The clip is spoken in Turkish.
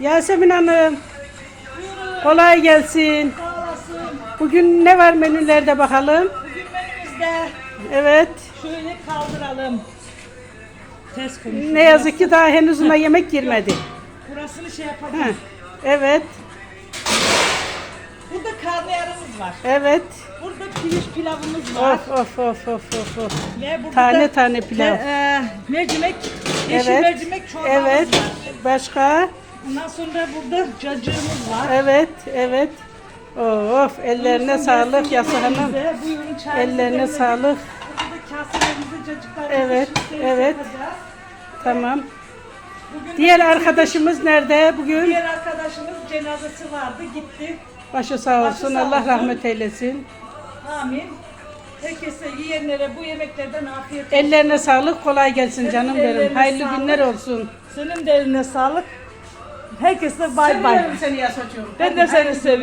Yasemin Hanım. Kolay gelsin. Bugün ne var menülerde bakalım? Bugün menümüzde Evet. şöyle kaldıralım. Ters konuşuyorum. Ne yazık ki daha henüz ona yemek girmedi. Burasını şey yapalım. Heh, Evet. Burada karnıyarımız var. Evet. Burada pirinç pilavımız var. Of of of of of. of. Ve burada Tane tane pilav. me- e, mercimek, yeşil Evet. mercimek çorbamız Evet. var. Başka? Ondan sonra burada cacığımız var. Evet. Evet. Of ellerine sağlık Yasa Hanım. Buyurun Ellerine sağlık. Burada da Evet, evet. yapacağız. Tamam. Bugün Diğer arkadaşımız nerede bugün? Diğer arkadaşımız cenazesi vardı gitti. Başı sağ olsun. Sağ Allah olsun. rahmet eylesin. Amin. Herkese yiyenlere bu yemeklerden afiyet olsun. Ellerine sağlık. Kolay gelsin canım benim. ellerine Hayırlı sağlık. günler olsun. Senin de eline sağlık. Herkese bay bay. Seviyorum seni Yasacığım. Ben de seni seviyorum.